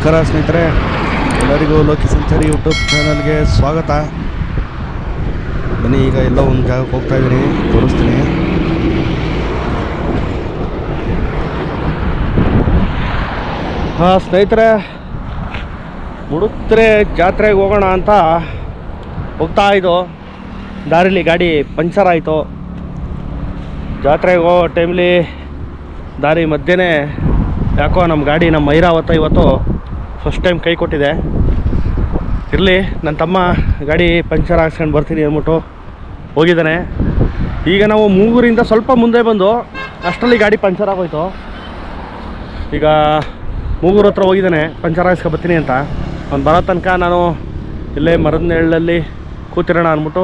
ನಮಸ್ಕಾರ ಸ್ನೇಹಿತರೆ, ಎಲ್ಲರಿಗೂ ಲೋಕಿ ಸಂಚಾರಿ ಯೂಟ್ಯೂಬ್ ಚಾನಲ್ಗೆ ಸ್ವಾಗತ. ಬನ್ನಿ, ಈಗ ಎಲ್ಲ ಒಂದು ಜಾಗಕ್ಕೆ ಹೋಗ್ತಾ ಇದ್ದೀನಿ, ತೋರಿಸ್ತೀನಿ. ಹಾಂ, ಸ್ನೇಹಿತರೆ ಮುಡುಕ್ರೆ ಜಾತ್ರೆಗೆ ಹೋಗೋಣ ಅಂತ ಹೋಗ್ತಾ ಇದ್ದು ದಾರಿಲಿ ಗಾಡಿ ಪಂಚರ್ ಆಯಿತು. ಜಾತ್ರೆಗೆ ಹೋಗೋ ಟೈಮ್ಲಿ ದಾರಿ ಮಧ್ಯೆ ಯಾಕೋ ನಮ್ಮ ಗಾಡಿ ನಮ್ಮ ಐರಾವತ್ತ ಇವತ್ತು ಫಸ್ಟ್ ಟೈಮ್ ಕೈ ಕೊಟ್ಟಿದೆ. ಇರಲಿ ನನ್ನ ತಮ್ಮ ಗಾಡಿ ಪಂಚರ್ ಹಾಕ್ಸ್ಕೊಂಡು ಬರ್ತೀನಿ ಅಂದ್ಬಿಟ್ಟು ಹೋಗಿದ್ದಾನೆ. ಈಗ ನಾವು ಮೂಗೂರಿಂದ ಸ್ವಲ್ಪ ಮುಂದೆ ಬಂದು ಅಷ್ಟರಲ್ಲಿ ಗಾಡಿ ಪಂಚರ್ ಆಗೋಯ್ತು. ಈಗ ಮೂಗೂರು ಹತ್ರ ಹೋಗಿದ್ದಾನೆ, ಪಂಚರ್ ಹಾಕ್ಸ್ಕೊ ಬರ್ತೀನಿ ಅಂತ. ಅವ್ನು ಬರೋ ತನಕ ನಾನು ಇಲ್ಲೇ ಮರದ ನೆರಳಲ್ಲಿ ಕೂತಿರೋಣ ಅಂದ್ಬಿಟ್ಟು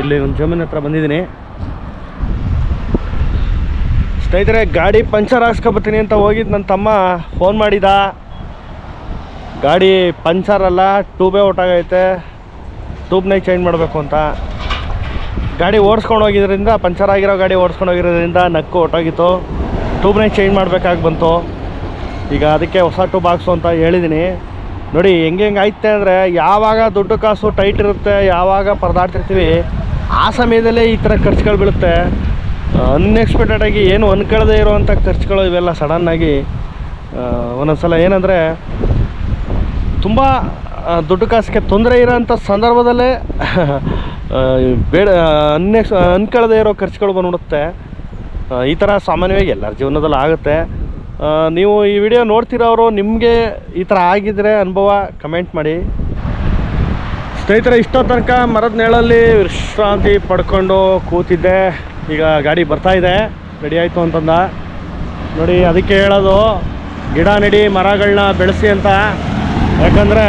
ಇಲ್ಲಿ ಒಂದು ಜಮೀನ್ ಹತ್ರ ಬಂದಿದ್ದೀನಿ. ಸ್ನೇಹಿತರೆ, ಗಾಡಿ ಪಂಚರ್ ಹಾಕ್ಸ್ಕೊಬರ್ತೀನಿ ಅಂತ ಹೋಗಿದ್ದು ನನ್ನ ತಮ್ಮ ಫೋನ್ ಮಾಡಿದ. ಗಾಡಿ ಪಂಚರ್ ಅಲ್ಲ, ಟ್ಯೂಬೇ ಹೊಟ್ಟಾಗೈತೆ ಟ್ಯೂಬ್ನೇ ಚೇಂಜ್ ಮಾಡಬೇಕು ಅಂತ. ಗಾಡಿ ಓಡಿಸ್ಕೊಂಡು ಹೋಗಿದ್ರಿಂದ, ಪಂಚರ್ ಆಗಿರೋ ಗಾಡಿ ಓಡಿಸ್ಕೊಂಡು ಹೋಗಿರೋದ್ರಿಂದ ನಕ್ಕು ಹೊಟ್ಟೋಗಿತ್ತು ಟ್ಯೂಬ್ನೇ ಚೇಂಜ್ ಮಾಡಬೇಕಾಗಿ ಬಂತು. ಈಗ ಅದಕ್ಕೆ ಹೊಸ ಟ್ಯೂಬ್ ಹಾಕ್ಸು ಅಂತ ಹೇಳಿದ್ದೀನಿ ನೋಡಿ, ಹೆಂಗೆ ಹೆಂಗೆ ಐತೆ ಅಂದರೆ, ಯಾವಾಗ ದುಡ್ಡು ಕಾಸು ಟೈಟ್ ಇರುತ್ತೆ, ಯಾವಾಗ ಪರದಾಡ್ತಿರ್ತೀವಿ, ಆ ಸಮಯದಲ್ಲೇ ಈ ಥರ ಖರ್ಚುಗಳು ಬೀಳುತ್ತೆ. ಅನ್ಎಕ್ಸ್ಪೆಕ್ಟೆಡಾಗಿ ಏನು ಅನ್ಕೊಳ್ಳದೆ ಇರುವಂಥ ಖರ್ಚುಗಳು ಇವೆಲ್ಲ ಸಡನ್ನಾಗಿ ಒಂದೊಂದು ಸಲ ಏನಂದರೆ ತುಂಬ ದುಡ್ಡು ಕಾಸಿಗೆ ತೊಂದರೆ ಇರೋಂಥ ಸಂದರ್ಭದಲ್ಲೇ ಬೇಡ ಅನ್ಯ ಅನ್ಕೊಳ್ಳದೆ ಇರೋ ಖರ್ಚುಗಳು ಬಂದ್ಬಿಡುತ್ತೆ. ಈ ಥರ ಸಾಮಾನ್ಯವಾಗಿ ಎಲ್ಲರ ಜೀವನದಲ್ಲಿ ಆಗುತ್ತೆ. ನೀವು ಈ ವಿಡಿಯೋ ನೋಡ್ತಿರೋರು ನಿಮಗೆ ಈ ಥರ ಆಗಿದ್ರೆ ಅನುಭವ ಕಮೆಂಟ್ ಮಾಡಿ. ಸ್ನೇಹಿತರೆ, ಇಷ್ಟೋ ತನಕ ಮರದ ನೆಳಲ್ಲಿ ವಿಶ್ರಾಂತಿ ಪಡ್ಕೊಂಡು ಕೂತಿದ್ದೆ. ಈಗ ಗಾಡಿ ಬರ್ತಾ ಇದೆ. ರೆಡಿ ಆಯಿತು ಅಂತಂದ. ನೋಡಿ, ಅದಕ್ಕೆ ಹೇಳೋದು, ಗಿಡ ನೆಡಿ, ಮರಗಳನ್ನ ಬೆಳೆಸಿ ಅಂತ. ಯಾಕಂದರೆ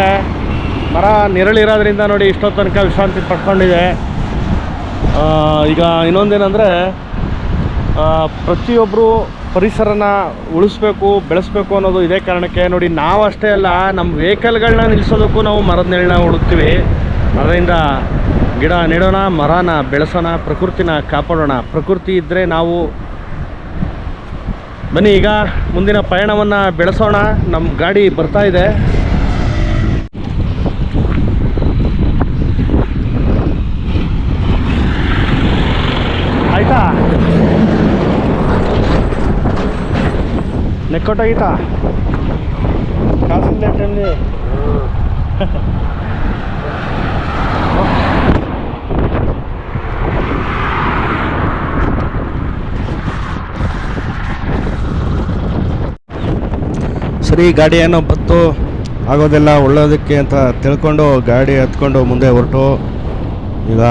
ಮರ ನೆರಳಿರೋದ್ರಿಂದ ನೋಡಿ ಇಷ್ಟೋ ತನಕ ವಿಶ್ರಾಂತಿ ಪಡ್ಕೊಂಡಿದೆ. ಈಗ ಇನ್ನೊಂದೇನೆಂದರೆ ಪ್ರತಿಯೊಬ್ಬರು ಪರಿಸರನ ಉಳಿಸ್ಬೇಕು, ಬೆಳೆಸಬೇಕು ಅನ್ನೋದು ಇದೇ ಕಾರಣಕ್ಕೆ ನೋಡಿ ನಾವು ಅಷ್ಟೇ ಅಲ್ಲ ನಮ್ಮ ವೆಹಿಕಲ್ಗಳನ್ನ ನಿಲ್ಲಿಸೋದಕ್ಕೂ ನಾವು ಮರದ ನೆರಳನ್ನ ಹುಡುಕ್ತೀವಿ. ಅದರಿಂದ ಗಿಡ ನೆಡೋಣ, ಮರನ ಬೆಳೆಸೋಣ, ಪ್ರಕೃತಿನ ಕಾಪಾಡೋಣ. ಪ್ರಕೃತಿ ಇದ್ದರೆ ನಾವು ಬನ್ನಿ, ಈಗ ಮುಂದಿನ ಪಯಣವನ್ನು ಬೆಳೆಸೋಣ. ನಮ್ಮ ಗಾಡಿ ಬರ್ತಾ ಇದೆ ಆಯ್ತಾ ನೆಕ್ಕೊಟ್ಟಾಗಿತ್ತಾ ಕಾಸಿಲ್ಲ ಟೈಮ್ಲಿ ಸರಿ, ಗಾಡಿ ಏನೋ ಬತ್ತು ಆಗೋದೆಲ್ಲ, ಒಳ್ಳೋದಕ್ಕೆ ಅಂತ ತಿಳ್ಕೊಂಡು ಗಾಡಿ ಹತ್ಕೊಂಡು ಮುಂದೆ ಹೊರಟು. ಈಗ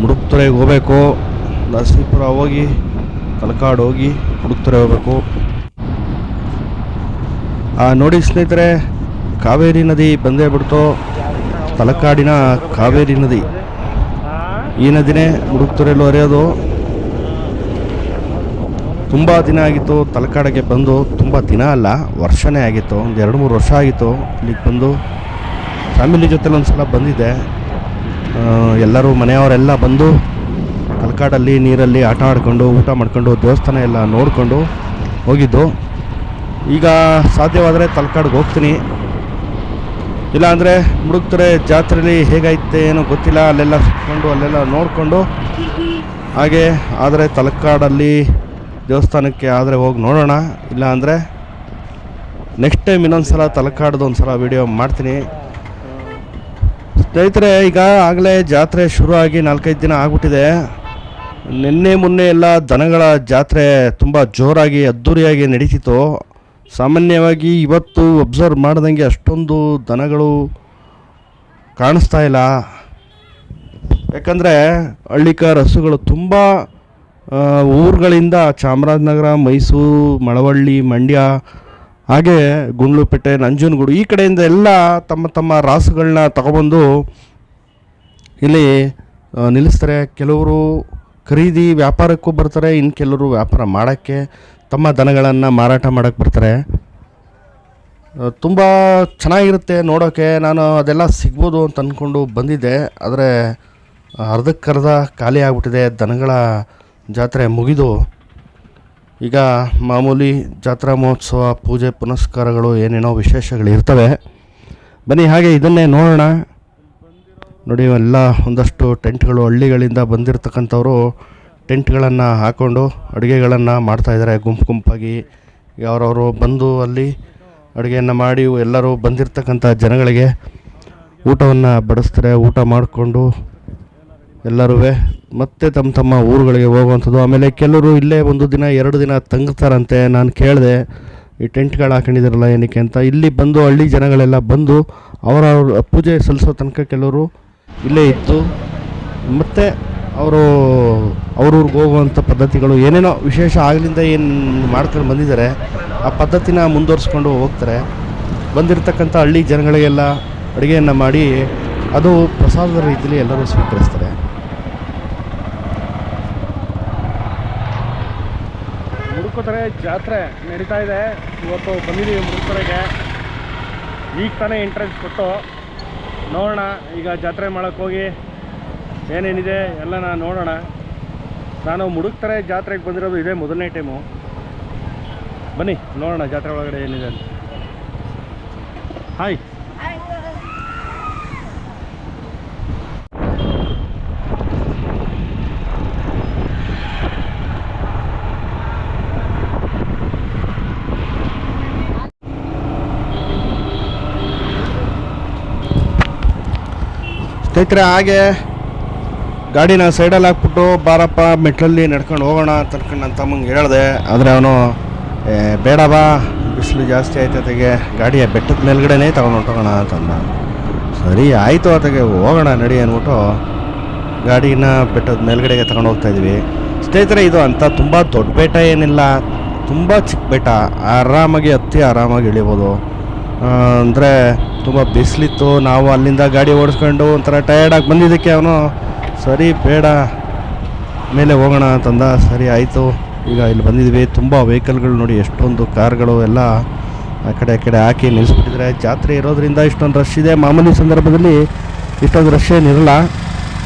ಮುಡುಕ್ತೊರೆಗೆ ಹೋಗಬೇಕು. ನರಸೀಪುರ ಹೋಗಿ ತಲಕಾಡು ಹೋಗಿ ಹುಡುಕ್ತಾರೆ ಹೋಗಬೇಕು. ನೋಡಿ ಸ್ನೇಹಿತರೆ, ಕಾವೇರಿ ನದಿ ಬಂದೇ ಬಿಡ್ತು. ತಲಕಾಡಿನ ಕಾವೇರಿ ನದಿ. ಈ ನದಿನೇ ಮುಡುಕ್ತೊರೆಯಲ್ಲಿ ಹರಿಯೋದು ತುಂಬ ದಿನ ಆಗಿತ್ತು ತಲಕಾಡಿಗೆ ಬಂದು. ತುಂಬ ದಿನ ಅಲ್ಲ, ವರ್ಷನೇ ಆಗಿತ್ತು. ಒಂದು ಎರಡು ಮೂರು ವರ್ಷ ಆಗಿತ್ತು ಇಲ್ಲಿಗೆ ಬಂದು. ಫ್ಯಾಮಿಲಿ ಜೊತೆಲಿ ಒಂದು ಸಲ ಬಂದಿದ್ದೆ ಎಲ್ಲರೂ ಮನೆಯವರೆಲ್ಲ ಬಂದು ತಲಕಾಡಲ್ಲಿ ನೀರಲ್ಲಿ ಆಟ ಆಡ್ಕೊಂಡು, ಊಟ ಮಾಡ್ಕೊಂಡು, ದೇವಸ್ಥಾನ ಎಲ್ಲ ನೋಡಿಕೊಂಡು ಹೋಗಿದ್ದು. ಈಗ ಸಾಧ್ಯವಾದರೆ ತಲಕಾಡಿಗೆ ಹೋಗ್ತೀನಿ. ಇಲ್ಲಾಂದರೆ ಮುಡುಕ್ತರೆ ಜಾತ್ರೆಯಲ್ಲಿ ಹೇಗೈತೆ ಏನೋ ಗೊತ್ತಿಲ್ಲ, ಅಲ್ಲೆಲ್ಲ ಸುತ್ಕೊಂಡು, ಅಲ್ಲೆಲ್ಲ ನೋಡಿಕೊಂಡು. ಹಾಗೆ ಆದರೆ ತಲಕಾಡಲ್ಲಿ ದೇವಸ್ಥಾನಕ್ಕೆ ಆದರೆ ಹೋಗಿ ನೋಡೋಣ. ಇಲ್ಲ ಅಂದರೆ ನೆಕ್ಸ್ಟ್ ಟೈಮ್ ಇನ್ನೊಂದು ಸಲ ತಲಕಾಡ್ದು ಒಂದು ಸಲ ವೀಡಿಯೋ ಮಾಡ್ತೀನಿ. ಸ್ನೇಹಿತರೆ, ಈಗ ಆಗಲೇ ಜಾತ್ರೆ ಶುರು ಆಗಿ ನಾಲ್ಕೈದು ದಿನ ಆಗ್ಬಿಟ್ಟಿದೆ. ನಿನ್ನೆ ಮೊನ್ನೆ ಎಲ್ಲ ದನಗಳ ಜಾತ್ರೆ ತುಂಬ ಜೋರಾಗಿ, ಅದ್ದೂರಿಯಾಗಿ ನಡೀತಿತ್ತು. ಸಾಮಾನ್ಯವಾಗಿ ಇವತ್ತು ಒಬ್ಸರ್ವ್ ಮಾಡ್ದಂಗೆ ಅಷ್ಟೊಂದು ದನಗಳು ಕಾಣಿಸ್ತಾ ಇಲ್ಲ. ಯಾಕಂದರೆ ಹಳ್ಳಿಕಾರ ಹಸುಗಳು ತುಂಬ ಊರುಗಳಿಂದ ಚಾಮರಾಜನಗರ, ಮೈಸೂರು, ಮಳವಳ್ಳಿ, ಮಂಡ್ಯ, ಹಾಗೆ ಗುಂಡ್ಲುಪೇಟೆ, ನಂಜನಗೂಡು ಈ ಕಡೆಯಿಂದ ಎಲ್ಲ ತಮ್ಮ ತಮ್ಮ ರಾಸುಗಳನ್ನ ತಗೊಬಂದು ಇಲ್ಲಿ ನಿಲ್ಲಿಸ್ತಾರೆ. ಕೆಲವರು ಖರೀದಿ ವ್ಯಾಪಾರಕ್ಕೂ ಬರ್ತಾರೆ ಇನ್ನು ಕೆಲವರು ವ್ಯಾಪಾರ ಮಾಡೋಕ್ಕೆ ತಮ್ಮ ದನಗಳನ್ನು ಮಾರಾಟ ಮಾಡೋಕ್ಕೆ ಬರ್ತಾರೆ. ತುಂಬ ಚೆನ್ನಾಗಿರುತ್ತೆ ನೋಡೋಕ್ಕೆ ನಾನು ಅದೆಲ್ಲ ಸಿಗ್ಬೋದು ಅಂತ ಅಂದ್ಕೊಂಡು ಬಂದಿದ್ದೆ. ಆದರೆ, ಅರ್ಧಕ್ಕರ್ಧ ಖಾಲಿ ಆಗಿಬಿಟ್ಟಿದೆ. ದನಗಳ ಜಾತ್ರೆ ಮುಗಿದು, ಈಗ ಮಾಮೂಲಿ ಜಾತ್ರಾ ಮಹೋತ್ಸವ, ಪೂಜೆ ಪುನಸ್ಕಾರಗಳು ಏನೇನೋ ವಿಶೇಷಗಳು ಇರ್ತವೆ. ಬನ್ನಿ, ಹಾಗೆ ಇದನ್ನೇ ನೋಡೋಣ. ನೋಡಿ ಎಲ್ಲ ಒಂದಷ್ಟು ಟೆಂಟ್ಗಳು, ಹಳ್ಳಿಗಳಿಂದ ಬಂದಿರತಕ್ಕಂಥವ್ರು ಟೆಂಟ್ಗಳನ್ನು ಹಾಕ್ಕೊಂಡು ಅಡುಗೆಗಳನ್ನು ಮಾಡ್ತಾಯಿದ್ದಾರೆ ಗುಂಪು ಗುಂಪಾಗಿ ಯಾರವರು ಬಂದು ಅಲ್ಲಿ ಅಡುಗೆಯನ್ನು ಮಾಡಿ ಎಲ್ಲರೂ ಬಂದಿರತಕ್ಕಂಥ ಜನಗಳಿಗೆ ಊಟವನ್ನು ಬಡಿಸ್ತಾರೆ. ಊಟ ಮಾಡಿಕೊಂಡು ಎಲ್ಲರೂ ಮತ್ತೆ ತಮ್ಮ ತಮ್ಮ ಊರುಗಳಿಗೆ ಹೋಗುವಂಥದ್ದು. ಆಮೇಲೆ ಕೆಲವರು ಇಲ್ಲೇ ಒಂದು ದಿನ, ಎರಡು ದಿನ ತಂಗ್ತಾರಂತೆ. ನಾನು ಕೇಳಿದೆ, ಈ ಟೆಂಟ್ಗಳು ಹಾಕೊಂಡಿದ್ದಾರಲ್ಲ ಏನಕ್ಕೆ ಅಂತ. ಇಲ್ಲಿ ಬಂದು ಹಳ್ಳಿ ಜನಗಳೆಲ್ಲ ಬಂದು ಅವರವ್ರ ಪೂಜೆ ಸಲ್ಲಿಸೋ ತನಕ ಕೆಲವರು ಇಲ್ಲೇ ಇತ್ತು. ಮತ್ತು ಅವರು ಅವ್ರವ್ರಿಗೆ ಹೋಗುವಂಥ ಪದ್ಧತಿಗಳು ಏನೇನೋ ವಿಶೇಷ ಆಗಲಿಂದ ಏನು ಮಾಡ್ಕೊಂಡು ಬಂದಿದ್ದಾರೆ, ಆ ಪದ್ಧತಿನ ಮುಂದುವರಿಸ್ಕೊಂಡು ಹೋಗ್ತಾರೆ. ಬಂದಿರತಕ್ಕಂಥ ಹಳ್ಳಿ ಜನಗಳಿಗೆಲ್ಲ ಅಡುಗೆಯನ್ನು ಮಾಡಿ ಅದು ಪ್ರಸಾದದ ರೀತಿಯಲ್ಲಿ ಎಲ್ಲರೂ ಸ್ವೀಕರಿಸ್ತಾರೆ. ಮುಡುಕೋತಾರೆ ಜಾತ್ರೆ ನಡೀತಾ ಇದೆ. ಇವತ್ತು ಬಂದಿದ್ದೀವಿ ಮುಡುಕೋರೆಗೆ ಈಗ ತಾನೇ ಎಂಟ್ರೆನ್ಸ್ ಕೊಟ್ಟು ನೋಡೋಣ. ಈಗ ಜಾತ್ರೆ ಮಾಡೋಕ್ಕೆ ಹೋಗಿ ಏನೇನಿದೆ ಎಲ್ಲ ನಾನು ನೋಡೋಣ. ನಾನು ಮುಡುಕ್ತಾರೆ ಜಾತ್ರೆಗೆ ಬಂದಿರೋದು ಇದೇ ಮೊದಲನೇ ಟೈಮು ಬನ್ನಿ, ನೋಡೋಣ ಜಾತ್ರೆ ಒಳಗಡೆ ಏನಿದೆ ಅಂತ. ಹಾಯ್ ಸ್ನೇಹಿತರೆ ಹಾಗೆ ಗಾಡಿನ ಸೈಡಲ್ಲಿ ಹಾಕ್ಬಿಟ್ಟು ಬಾರಪ್ಪ, ಮೆಟ್ಲಲ್ಲಿ ನಡ್ಕೊಂಡು ಹೋಗೋಣ ಅಂತ ಅನ್ಕೊಂಡು ನನ್ನ ತಮ್ಮಂಗೆ ಹೇಳಿದೆ. ಆದರೆ ಅವನು ಬೇಡ ಬಾ, ಬಿಸಿಲು ಜಾಸ್ತಿ ಆಯ್ತತೆಗೆ ಗಾಡಿಯ ಬೆಟ್ಟದ ಮೇಲ್ಗಡೆನೇ ತಗೊಂಡು ಹೊಂಟೋಗೋಣ ಅಂತಂದ ಸರಿ ಆಯಿತು ಅದಕ್ಕೆ ಹೋಗೋಣ ನಡಿ ಅಂದ್ಬಿಟ್ಟು ಗಾಡಿನ ಬೆಟ್ಟದ ಮೇಲ್ಗಡೆಗೆ ತಗೊಂಡು ಹೋಗ್ತಾ ಇದ್ವಿ. ಸ್ನೇಹಿತರೆ, ಇದು ಅಂತ ತುಂಬ ದೊಡ್ಡ ಬೆಟ್ಟ ಏನಿಲ್ಲ, ತುಂಬ ಚಿಕ್ಕ ಬೆಟ್ಟ. ಆರಾಮಾಗಿ ಹತ್ತಿ ಆರಾಮಾಗಿ ಇಳಿಬೋದು. ಅಂದರೆ ತುಂಬ ಬಿಸಿಲಿತ್ತು. ನಾವು ಅಲ್ಲಿಂದ ಗಾಡಿ ಓಡಿಸ್ಕೊಂಡು ಒಂಥರ ಟಯರ್ಡಾಗಿ ಬಂದಿದ್ದಕ್ಕೆ ಅವನು, ಸರಿ, ಬೇಡ, ಮೇಲೆ ಹೋಗೋಣ ಅಂತಂದ. ಸರಿ, ಆಯಿತು. ಈಗ ಇಲ್ಲಿ ಬಂದಿದ್ವಿ. ತುಂಬ ವೆಹಿಕಲ್ಗಳು ನೋಡಿ, ಎಷ್ಟೊಂದು ಕಾರ್ಗಳು ಎಲ್ಲ ಆ ಕಡೆ ಆ ಕಡೆ ಹಾಕಿ ನಿಲ್ಲಿಸ್ಬಿಟ್ಟಿದ್ರೆ ಜಾತ್ರೆ ಇರೋದ್ರಿಂದ ಇಷ್ಟೊಂದು ರಶ್ ಇದೆ. ಮಾಮೂಲಿ ಸಂದರ್ಭದಲ್ಲಿ ಇಷ್ಟೊಂದು ರಶ್ ಏನಿರಲ್ಲ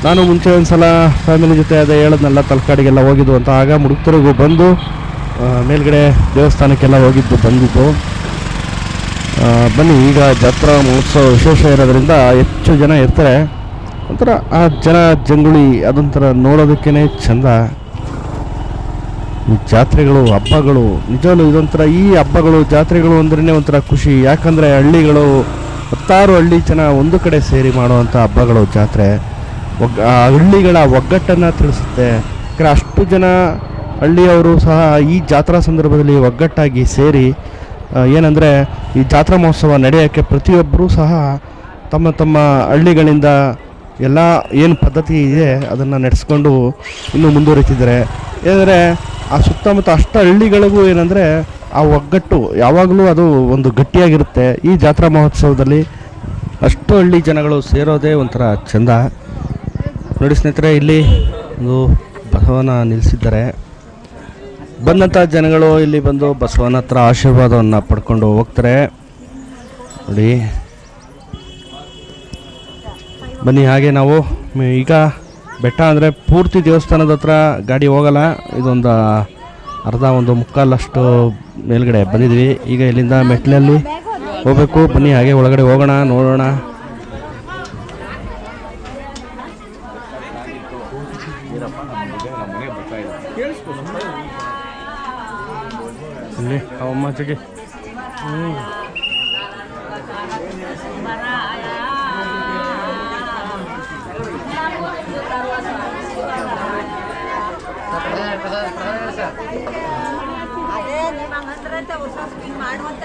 ನಾನು ಮುಂಚೆ ಒಂದು ಸಲ ಫ್ಯಾಮಿಲಿ ಜೊತೆ ಅದೇ ಹೇಳೋದ್ನೆಲ್ಲ, ತಲಕಾಡಿಗೆಲ್ಲ ಹೋಗಿದ್ದು ಅಂತ. ಆಗ ಮುಡುಕ್ತರಿಗೂ ಬಂದು ಮೇಲ್ಗಡೆ ದೇವಸ್ಥಾನಕ್ಕೆಲ್ಲ ಹೋಗಿದ್ದು, ಬಂದಿದ್ದು. ಬನ್ನಿ, ಈಗ ಜಾತ್ರಾ ಮಹೋತ್ಸವ ವಿಶೇಷ ಇರೋದ್ರಿಂದ ಹೆಚ್ಚು ಜನ ಇರ್ತಾರೆ. ಒಂಥರ ಆ ಜನ ಜಂಗುಳಿ ಅದೊಂಥರ ನೋಡೋದಕ್ಕೇ ಚಂದ. ಜಾತ್ರೆಗಳು, ಹಬ್ಬಗಳು ನಿಜವೂ ಇದೊಂಥರ ಈ ಹಬ್ಬಗಳು, ಜಾತ್ರೆಗಳು ಅಂದ್ರೇ ಒಂಥರ ಖುಷಿ. ಯಾಕಂದರೆ ಹಳ್ಳಿಗಳು, ಹತ್ತಾರು ಹಳ್ಳಿ ಜನ ಒಂದು ಕಡೆ ಸೇರಿ ಮಾಡುವಂಥ ಹಬ್ಬಗಳು ಜಾತ್ರೆ. ಒಗ್, ಆ ಹಳ್ಳಿಗಳ ಒಗ್ಗಟ್ಟನ್ನು ತಿಳಿಸುತ್ತೆ. ಯಾಕಂದರೆ ಅಷ್ಟು ಜನ ಹಳ್ಳಿಯವರು ಸಹ ಈ ಜಾತ್ರಾ ಸಂದರ್ಭದಲ್ಲಿ ಒಗ್ಗಟ್ಟಾಗಿ ಸೇರಿ ಏನಂದರೆ ಈ ಜಾತ್ರಾ ಮಹೋತ್ಸವ ನಡೆಯೋಕ್ಕೆ ಪ್ರತಿಯೊಬ್ಬರೂ ಸಹ ತಮ್ಮ ತಮ್ಮ ಹಳ್ಳಿಗಳಿಂದ ಎಲ್ಲ ಏನು ಪದ್ಧತಿ ಇದೆ ಅದನ್ನು ನಡೆಸ್ಕೊಂಡು ಇನ್ನೂ ಮುಂದುವರಿತಿದ್ದಾರೆ. ಏನಂದರೆ ಆ ಸುತ್ತಮುತ್ತ ಅಷ್ಟು ಹಳ್ಳಿಗಳಿಗೂ ಏನಂದರೆ ಆ ಒಗ್ಗಟ್ಟು ಯಾವಾಗಲೂ ಅದು ಒಂದು ಗಟ್ಟಿಯಾಗಿರುತ್ತೆ. ಈ ಜಾತ್ರಾ ಮಹೋತ್ಸವದಲ್ಲಿ ಅಷ್ಟು ಹಳ್ಳಿ ಜನಗಳು ಸೇರೋದೇ ಒಂಥರ ಚೆಂದ. ನೋಡಿ ಸ್ನೇಹಿತರೆ, ಇಲ್ಲಿ ಒಂದು ಬಸವನ ನಿಲ್ಲಿಸಿದ್ದಾರೆ ಬಂದಂಥ ಜನಗಳು ಇಲ್ಲಿ ಬಂದು ಬಸವನ ಹತ್ರ ಆಶೀರ್ವಾದವನ್ನು ಪಡ್ಕೊಂಡು ಹೋಗ್ತಾರೆ. ನೋಡಿ. ಬನ್ನಿ, ಹಾಗೆ ನಾವು, ಈಗ ಬೆಟ್ಟ ಅಂದರೆ ಪೂರ್ತಿ ದೇವಸ್ಥಾನದ ಹತ್ರ ಗಾಡಿ ಹೋಗಲ್ಲ. ಇದೊಂದು ಅರ್ಧ ಒಂದು ಮುಕ್ಕಾಲಷ್ಟು ಮೇಲ್ಗಡೆ ಬಂದಿದ್ವಿ. ಈಗ ಇಲ್ಲಿಂದ ಮೆಟ್ಲಲ್ಲಿ ಹೋಗಬೇಕು. ಬನ್ನಿ, ಹಾಗೆ ಒಳಗಡೆ ಹೋಗೋಣ, ನೋಡೋಣ. ಇಲ್ಲಿ ಅವಮ್ಮ ಜಗಿ ಹ್ಞೂ ಅದೇ ನಿಮ್ಮ ಹಂಗಂದ್ರಂತೆ ಹೊಸ ಹಿಂಗ್ ಮಾಡುವಂತ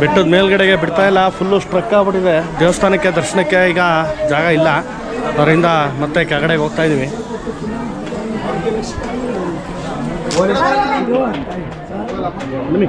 ಬೆಟ್ಟದ ಮೇಲ್ಗಡೆಗೆ ಬಿಡ್ತಾ ಇಲ್ಲ ಫುಲ್ಲು ಸ್ಟ್ರಕ್ ಆಗ್ಬಿಟ್ಟಿದೆ. ದೇವಸ್ಥಾನಕ್ಕೆ, ದರ್ಶನಕ್ಕೆ ಈಗ ಜಾಗ ಇಲ್ಲ. ಅದರಿಂದ ಮತ್ತೆ ಕೆಳಗಡೆಗೆ ಹೋಗ್ತಾ ಬನ್ನಿ.